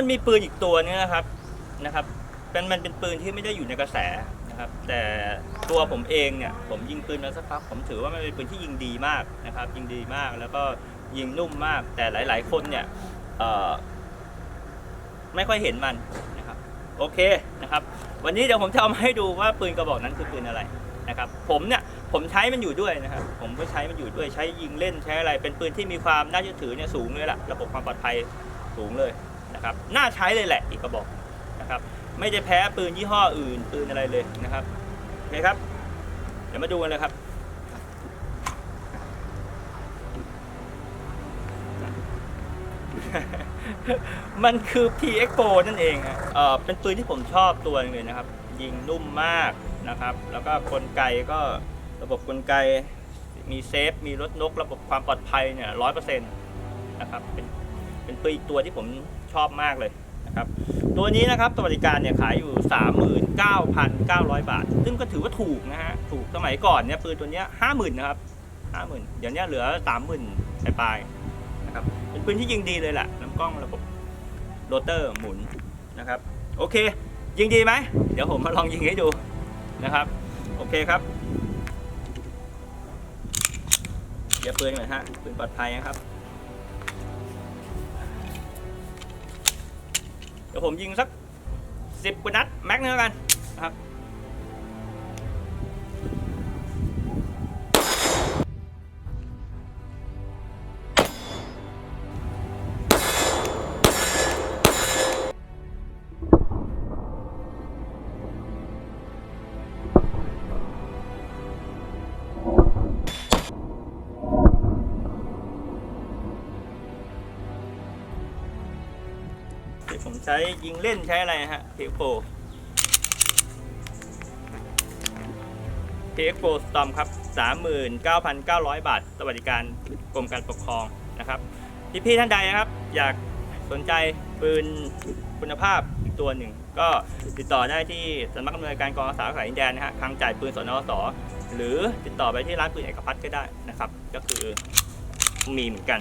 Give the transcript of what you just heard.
มันมีปืนอีกตัวนึงนะครับนะครับเป็นมันเป็นปืนที่ไม่ได้อยู่ในกระแสนะครับ แต่ตัวผมเองเนี่ยผมยิงปืนมาสักพักผมถือว่ามันเป็นปืนที่ยิงดีมากนะครับ ยิงดีมากแล้วก็ยิงนุ่มมาก แต่หลาย ๆ คนเนี่ยไม่ค่อยเห็นมันนะครับ โอเคนะครับ วันนี้เดี๋ยวผมจะเอามาให้ดูว่าปืนกระบอกนั้นคือปืนอะไรนะครับ ผมเนี่ยผมใช้มันอยู่ด้วยนะครับ ผมก็ใช้มันอยู่ด้วยใช้ยิงเล่นใช้อะไร เป็นปืนที่มีความน่าเชื่อถือเนี่ยสูงเลยล่ะระบบความปลอดภัยสูงเลย นะครับน่าใช้เลยแหละอีกกระบอกนะครับไม่ได้แพ้ปืนยี่ห้ออื่นปืนอะไรเลยนะครับโอเคครับ เดี๋ยวมาดูกันเลยครับมันคือ PX4 นั่นเองอะเออเป็นปืนที่ผมชอบตัวนึงเลยนะครับ ยิงนุ่มมากนะครับ แล้วก็กลไกก็ระบบกลไกมีเซฟ มีรถนก ระบบความปลอดภัยเนี่ยร้อยเปอร์เซ็นต์นะครับ เป็น เป็นปืนอีกตัวที่ผมชอบมากเลยนะครับ ตัวนี้นะครับสวัสดิการเนี่ยขายอยู่ 39,900 บาท ซึ่งก็ถือว่าถูกนะฮะ ถูกสมัยก่อนเนี่ยปืนตัวเนี้ย50,000นนะครับ50,000เดี๋ยวเนี้ยเหลือ30,000ปลายๆนะครับ เป็นปืนที่ยิงดีเลยแหละลำกล้องระบบโรเตอร์หมุนนะครับ โอเค ยิงดีไหม เดี๋ยวผมมาลองยิงให้ดูนะครับ โอเคครับเดี๋ยวปืนหน่อยฮะปืนปลอดภัยนะครับ เดี๋ยวผมยิงสักสิบกว่านัดแม็กนึงแล้วกันนะครับ ผมใช้ยิงเล่นใช้อะไรนะฮะ PX4 PX4 Storm ครับ 39,900 บาท สวัสดิการกรมการปกครองนะครับ พี่ๆท่านใดนะครับ อยากสนใจปืนคุณภาพอีกตัวหนึ่ง ก็ติดต่อได้ที่สำนักอำนวยการกองอาสาสายดินแดนนะฮะคลังจ่ายปืนสนอสหรือติดต่อไปที่ร้านปืนเอกพัฒน์ก็ได้นะครับ ก็คือมีเหมือนกัน